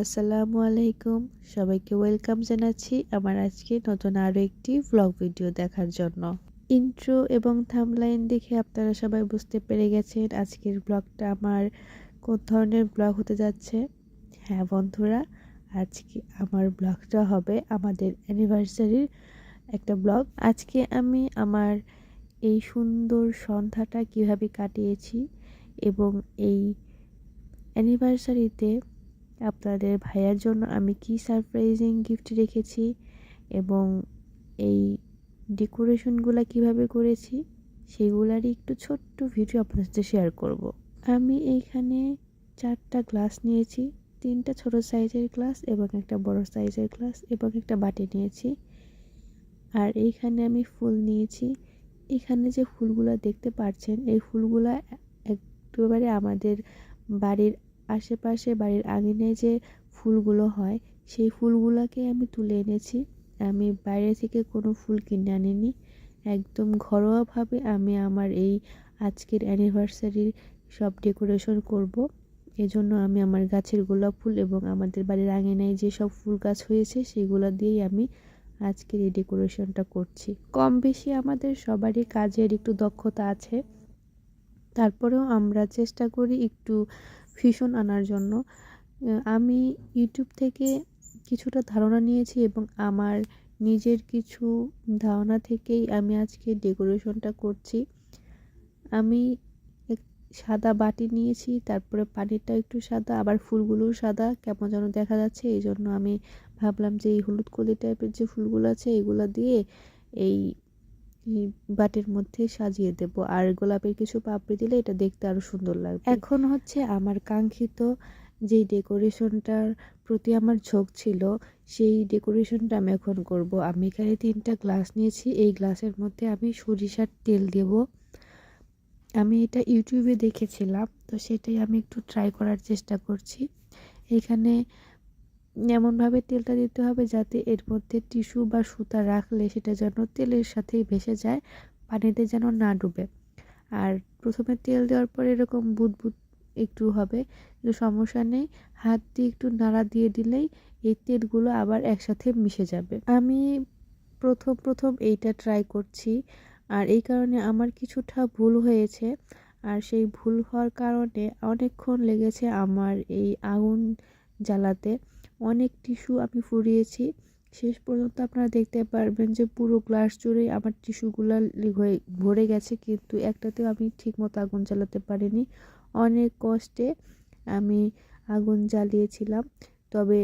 আসসালামু আলাইকুম। সবাইকে ওয়েলকাম জানাচ্ছি আমার আজকে নতুন আরও একটি ভ্লগ ভিডিও দেখার জন্য। ইন্ট্রো এবং থামলাইন দেখে আপনারা সবাই বুঝতে পেরে গেছেন আজকের ব্লগটা আমার কোন ধরনের ব্লগ হতে যাচ্ছে। হ্যাঁ বন্ধুরা, আজকে আমার ব্লগটা হবে আমাদের অ্যানিভার্সারির একটা ব্লগ আজকে আমি আমার এই সুন্দর সন্ধ্যাটা কীভাবে কাটিয়েছি এবং এই অ্যানিভার্সারিতে আপনাদের ভাইয়ার জন্য আমি কি সারপ্রাইজিং গিফট রেখেছি এবং এই ডেকোরেশনগুলো কীভাবে করেছি সেগুলারই একটু ছোট্ট ভিডিও আপনাদের সাথে শেয়ার করব। আমি এইখানে চারটা গ্লাস নিয়েছি, তিনটা ছোট সাইজের গ্লাস এবং একটা বড় সাইজের গ্লাস এবং একটা বাটি নিয়েছি আর এইখানে আমি ফুল নিয়েছি এখানে যে ফুলগুলো দেখতে পাচ্ছেন, এই ফুলগুলো একেবারে আমাদের বাড়ির আশেপাশে বাড়ির আঙিনায় যে ফুলগুলো হয়, সেই ফুলগুলোকে আমি তুলে এনেছি। আমি বাইরে থেকে কোনো ফুল কিনে আনিনি। একদম ঘরোয়াভাবে আমি আমার এই আজকের অ্যানিভার্সারির সব ডেকোরেশন করব। এজন্য আমি আমার গাছের গোলাপ ফুল এবং আমাদের বাড়ির আঙিনায় যে সব ফুল গাছ হয়েছে, সেগুলো দিয়েই আমি আজকের এই ডেকোরেশনটা করছি। কম বেশি আমাদের সবারই কাজের একটু দক্ষতা আছে। তারপরেও আমরা চেষ্টা করি একটু ফিশন আনার জন্য। আমি ইউটিউব থেকে কিছুটা ধারণা নিয়েছি এবং আমার নিজের কিছু ধারণা থেকেই আমি আজকে ডেকোরেশনটা করছি। আমি সাদা বাটি নিয়েছি, তারপরে পানিরটা একটু সাদা, আবার ফুলগুলোও সাদা, কেমন যেন দেখা যাচ্ছে। এই জন্য আমি ভাবলাম যে এই হলুদ কলি টাইপের যে ফুলগুলো আছে, এগুলো দিয়ে এই বাটির মধ্যে সাজিয়ে দেব। আর গোলাপের কিছু পাপড়ি দিলে এটা দেখতে আরও সুন্দর লাগবে। এখন হচ্ছে আমার কাঙ্ক্ষিত যেই ডেকোরেশনটার প্রতি আমার ঝোঁক ছিল, সেই ডেকোরেশনটা আমি এখন করব। আমি এখানে তিনটা গ্লাস নিয়েছি। এই গ্লাসের মধ্যে আমি সরিষার তেল দেব। আমি এটা ইউটিউবে দেখেছিলাম, তো সেটাই আমি একটু ট্রাই করার চেষ্টা করছি। এখানে এমনভাবে তেলটা দিতে হবে যাতে এর মধ্যে টিস্যু বা সুতা রাখলে সেটা যেন তেলের সাথেই ভেসে যায়, পানিতে যেন না ডুবে। আর প্রথমে তেল দেওয়ার পর এরকম বুদবুদ একটু হবে, কিন্তু সমস্যা নেই। হাত দিয়ে একটু নাড়া দিয়ে দিলেই এই তেলগুলো আবার একসাথে মিশে যাবে। আমি প্রথম প্রথম এইটা ট্রাই করছি, আর এই কারণে আমার কিছুটা ভুল হয়েছে। আর সেই ভুল হওয়ার কারণে অনেকক্ষণ লেগেছে আমার এই আগুন জ্বালাতে। অনেক টিস্যু আমি ফুরিয়েছি। শেষ পর্যন্ত আপনারা দেখতে পারবেন যে পুরো গ্লাস জুড়ে আমার টিস্যুগুলো হয়ে ভরে গেছে, কিন্তু একটাতেও আমি ঠিকমতো আগুন জ্বালাতে পারিনি। অনেক কষ্টে আমি আগুন জ্বালিয়েছিলাম। তবে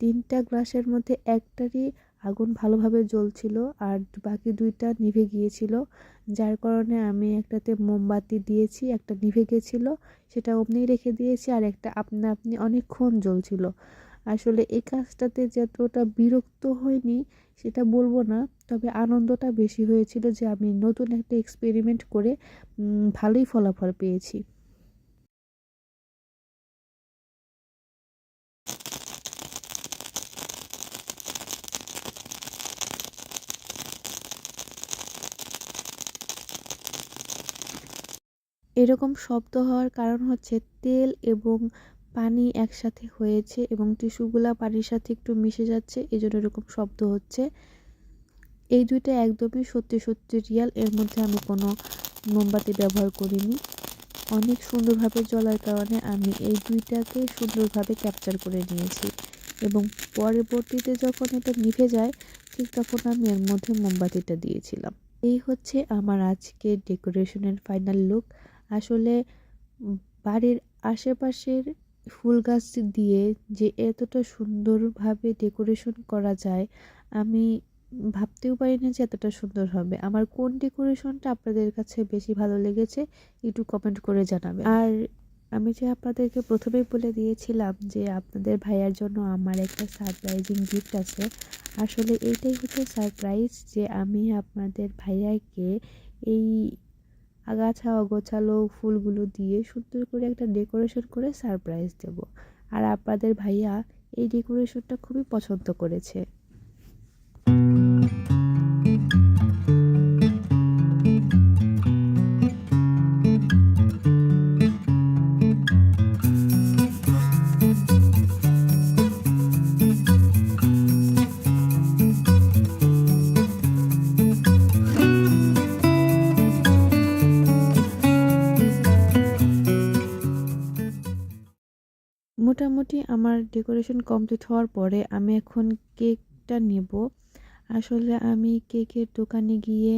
তিনটা গ্লাসের মধ্যে একটারই আগুন ভালোভাবে জ্বলছিল আর বাকি দুইটা নিভে গিয়েছিল। যার কারণে আমি একটাতে মোমবাতি দিয়েছি, একটা নিভে গেছিল, সেটা অমনিই রেখে দিয়েছি আর একটা আপনা আপনি অনেকক্ষণ জ্বলছিল। আসলে এই কাজটাতে যতটা বিরক্ত হয়নি সেটা বলব না, তবে আনন্দটা বেশি হয়েছিল যে আমি নতুন একটা এক্সপেরিমেন্ট করে ভালোই ফলাফল পেয়েছি। এরকম শব্দ হওয়ার কারণ হচ্ছে তেল এবং পানি একসাথে হয়েছে এবং টিস্যুগুলা পানির সাথে একটু মিশে যাচ্ছে এই জন্য এরকম শব্দ হচ্ছে। এই দুইটা একদমই সত্যি সত্যি রিয়াল এর মধ্যে আমি কোনো মোমবাতি ব্যবহার করিনি। অনেক সুন্দরভাবে জ্বলার কারণে আমি এই দুইটাকে সুন্দরভাবে ক্যাপচার করে নিয়েছি এবং পরবর্তীতে যখন এটা নিভে যায়, ঠিক তখন আমি এর মধ্যে মোমবাতিটা দিয়েছিলাম। এই হচ্ছে আমার আজকে ডেকোরেশনের ফাইনাল লুক আসলে বাড়ির আশেপাশের ফুল গাছ দিয়ে যে এতটা সুন্দরভাবে ডেকোরেশন করা যায়, আমি ভাবতেও পারি না যে এতটা সুন্দর হবে। আমার কোন ডেকোরেশনটা আপনাদের কাছে বেশি ভালো লেগেছে একটু কমেন্ট করে জানাবে আর আমি যে আপনাদেরকে প্রথমেই বলে দিয়েছিলাম যে আপনাদের ভাইয়ার জন্য আমার একটা সারপ্রাইজিং গিফট আছে, আসলে এইটাই হচ্ছে সারপ্রাইজ যে আমি আপনাদের ভাইয়াকে এই আগাছা, অগোছালো ফুলগুলো দিয়ে সুন্দর করে একটা ডেকোরেশন করে সারপ্রাইজ দেব। আর আপনাদের ভাইয়া এই ডেকোরেশনটা খুবই পছন্দ করেছে। মোটামুটি আমার ডেকোরেশন কমপ্লিট হওয়ার পরে আমি এখন কেকটা নেব। আসলে আমি কেকের দোকানে গিয়ে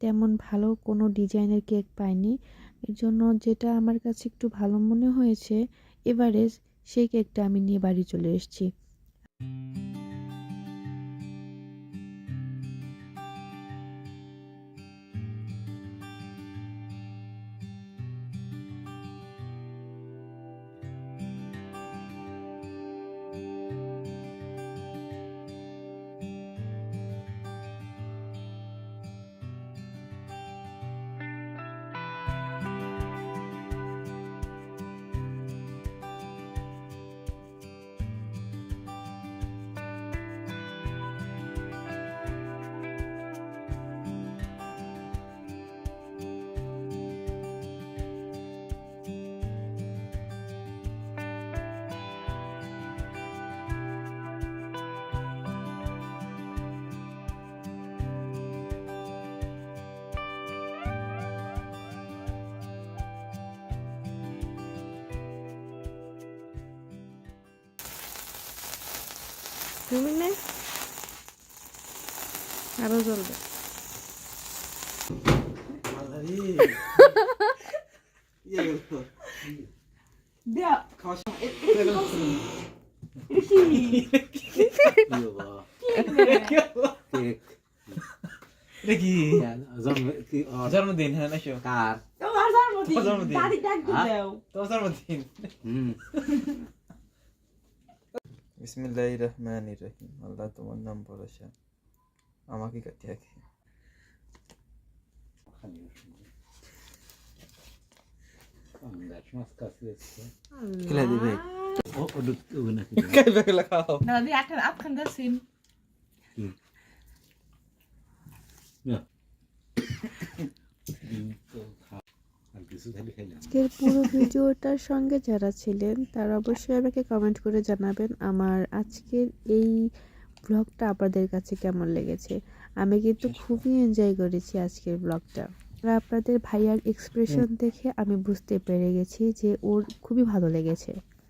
তেমন ভালো কোনো ডিজাইনের কেক পাইনি। এর জন্য যেটা আমার কাছে একটু ভালো মনে হয়েছে এভারেজ সেই কেকটা আমি নিয়ে বাড়ি চলে এসেছি। তুমি নে আরও জ্বলবে। জন্মদিন হ্যাঁ কার তোমার জন্মদিন। তোমার জন্মদিন। হ্যাঁ? তোমার জন্মদিন। হুম। বিসমিল্লাহ রহমান রহিম আল্লাহ তোমার নাম ভরসা আমাকে কাটি রাখি খেলা দিবে খাইবে খেলা খাও আজকের পুরো ভিডিওটার সঙ্গে যারা ছিলেন তারা অবশ্যই আমাকে কমেন্ট করে জানাবেন আমার আজকের এই ব্লগটা আপনাদের কাছে কেমন লেগেছে। আমি কিন্তু খুবই এনজয় করেছি আজকের ব্লগটা আর আপনাদের ভাইয়ার এক্সপ্রেশন দেখে আমি বুঝতে পেরে গেছি যে ওর খুবই ভালো লেগেছে।